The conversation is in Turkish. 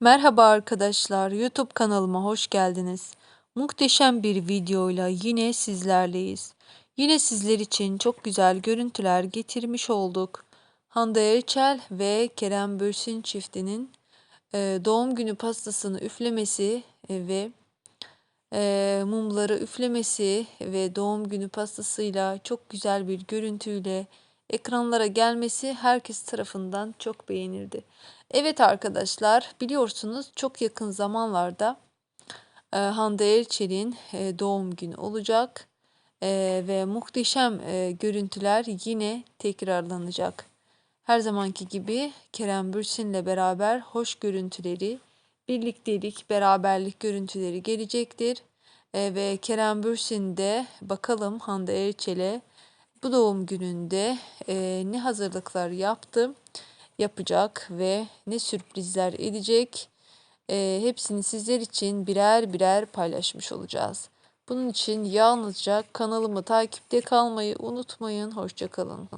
Merhaba arkadaşlar, YouTube kanalıma hoş geldiniz. Muhteşem bir videoyla yine sizlerleyiz. Yine sizler için çok güzel görüntüler getirmiş olduk. Hande Erçel ve Kerem Bürsin çiftinin e, doğum günü pastasını üflemesi e, ve e, mumları üflemesi ve doğum günü pastasıyla çok güzel bir görüntüyle ekranlara gelmesi herkes tarafından çok beğenildi. Evet arkadaşlar biliyorsunuz çok yakın zamanlarda e, Hande Erçel'in e, doğum günü olacak e, ve muhteşem görüntüler yine tekrarlanacak. Her zamanki gibi Kerem Bürsin'le beraber hoş görüntüleri, birliktelik, beraberlik görüntüleri gelecektir. Ve Kerem Bürsin de bakalım Hande Erçel'e bu doğum gününde e, ne hazırlıklar yaptı, yapacak ve ne sürprizler edecek. E, hepsini sizler için birer birer paylaşmış olacağız. Bunun için yalnızca kanalımı takipte kalmayı unutmayın. Hoşçakalın.